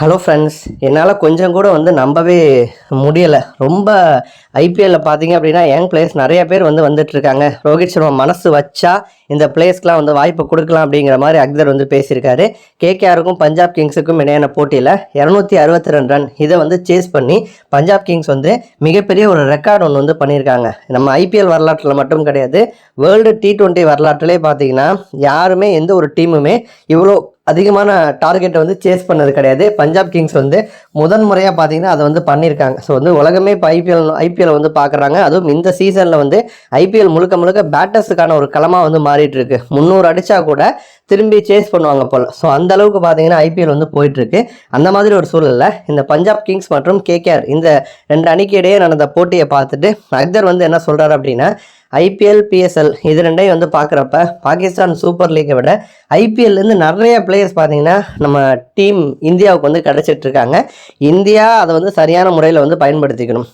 Hello friends என்னால் கொஞ்சம் கூட வந்து நம்பவே முடியலை. ரொம்ப ஐபிஎல்லில் பார்த்தீங்க அப்படின்னா யங் பிளேயர்ஸ் நிறைய பேர் வந்து வந்துட்டு இருக்காங்க ரோஹித் சர்மா மனசு வச்சா இந்த பிளேயர்ஸ்க்கெலாம் வந்து வாய்ப்பு கொடுக்கலாம் அப்படிங்கிற மாதிரி அக்தர் வந்து பேசியிருக்காரு. கேகேஆருக்கும் பஞ்சாப் கிங்ஸுக்கும் இடையான போட்டியில் இரநூத்தி அறுபத்தி ரெண்டு ரன் இதை வந்து சேஸ் பண்ணி பஞ்சாப் கிங்ஸ் வந்து மிகப்பெரிய ஒரு ரெக்கார்டு ஒன்று வந்து பண்ணியிருக்காங்க. நம்ம ஐபிஎல் வரலாற்றில் மட்டும் கிடையாது வேர்ல்டு டி டுவெண்ட்டி வரலாற்றிலே பார்த்தீங்கன்னா யாருமே எந்த ஒரு டீமுமே இவ்வளோ அதிகமான டார்கெட்டை வந்து சேஸ் பண்ணது கிடையாது. பஞ்சாப் கிங்ஸ் வந்து முதன் முறையாக பார்த்தீங்கன்னா அதை வந்து பண்ணியிருக்காங்க. ஸோ வந்து உலகமே இப்போ ஐபிஎல் ஐபிஎல் வந்து பார்க்குறாங்க அதுவும் இந்த சீசனில் வந்து ஐபிஎல் முழுக்க முழுக்க பேட்டர்ஸுக்கான ஒரு களமாக வந்து மாறிட்டு இருக்கு முந்நூறு அடித்தா கூட திரும்பி சேஸ் பண்ணுவாங்க போல். ஸோ அந்த அளவுக்கு பார்த்தீங்கன்னா ஐபிஎல் வந்து போயிட்டு இருக்கு அந்த மாதிரி ஒரு சூழலில் இந்த பஞ்சாப் கிங்ஸ் மற்றும் கேகேஆர் இந்த ரெண்டு அணிக்கு இடையே நடந்த போட்டியை பார்த்துட்டு அக்தர் வந்து என்ன சொல்கிறாரு அப்படின்னா ஐபிஎல் பிஎஸ்எல் இது ரெண்டையும் வந்து பார்க்குறப்ப பாகிஸ்தான் சூப்பர் லீக்கை விட ஐபிஎல்லேருந்து நிறைய பிளேயர்ஸ் பார்த்தீங்கன்னா நம்ம டீம் இந்தியாவுக்கு வந்து கிடச்சிட்டு இருக்காங்க. இந்தியா அதை வந்து சரியான முறையில் வந்து பயன்படுத்திக்கணும்.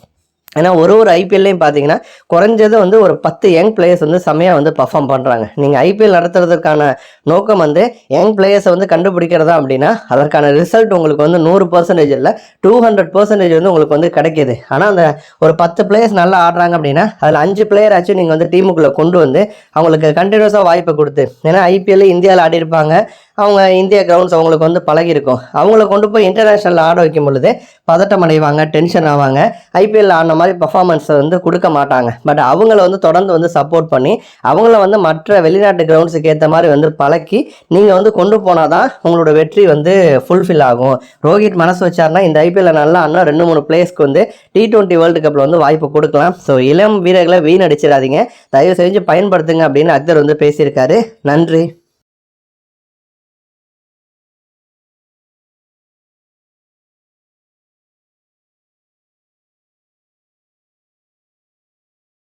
ஏன்னா ஒரு ஒரு ஐபிஎல்லையும் பார்த்தீங்கன்னா குறைஞ்சது வந்து ஒரு பத்து யங் பிளேயர்ஸ் வந்து செம்மையாக வந்து பர்ஃபார்ம் பண்ணுறாங்க நீங்கள் ஐபிஎல் நடத்துறதுக்கான நோக்கம் வந்து யங் பிளேயர்ஸை வந்து கண்டுபிடிக்கிறதா அப்படின்னா அதற்கான ரிசல்ட் உங்களுக்கு வந்து நூறு பர்சன்டேஜ் இல்லை டூ ஹண்ட்ரட் பர்சன்டேஜ் வந்து உங்களுக்கு வந்து கிடைக்கிது. ஆனால் அந்த ஒரு பத்து பிளேயர்ஸ் நல்லா ஆடுறாங்க அப்படின்னா அதில் அஞ்சு பிளேயர் ஆச்சும் நீங்கள் வந்து டீமுக்குள்ளே கொண்டு வந்து அவங்களுக்கு கண்டினியூஸாக வாய்ப்பை கொடுத்து ஏன்னா ஐபிஎல் இந்தியாவில் ஆடி இருப்பாங்க அவங்க இந்திய கிரவுண்ட்ஸ் அவங்களுக்கு வந்து பழகிருக்கும் அவங்கள கொண்டு போய் இன்டர்நேஷ்னலில் ஆட வைக்கும் பொழுது பதட்டம் அடைவாங்க டென்ஷன் ஆவாங்க. ஐபிஎல் ஆடின மாதிரி பர்ஃபார்மன்ஸை வந்து கொடுக்க மாட்டாங்க. பட் அவங்கள வந்து தொடர்ந்து வந்து சப்போர்ட் பண்ணி அவங்கள வந்து மற்ற வெளிநாட்டு கிரவுண்ட்ஸுக்கு ஏற்ற மாதிரி வந்து பழக்கி நீங்கள் வந்து கொண்டு போனால் தான் உங்களோட வெற்றி வந்து ஃபுல்ஃபில் ஆகும். ரோஹித் மனசு வச்சார்னா இந்த ஐபிஎல்ல நல்லா ஆனால் ரெண்டு மூணு பிளேஸ்க்கு வந்து டி டுவெண்ட்டி வேர்ல்டு கப்பில் வந்து வாய்ப்பு கொடுக்கலாம். ஸோ இளம் வீரர்களை வீணடிச்சிடாதீங்க. தயவு செஞ்சு பயன்படுத்துங்க அப்படின்னு அக்தர் வந்து பேசியிருக்காரு. நன்றி.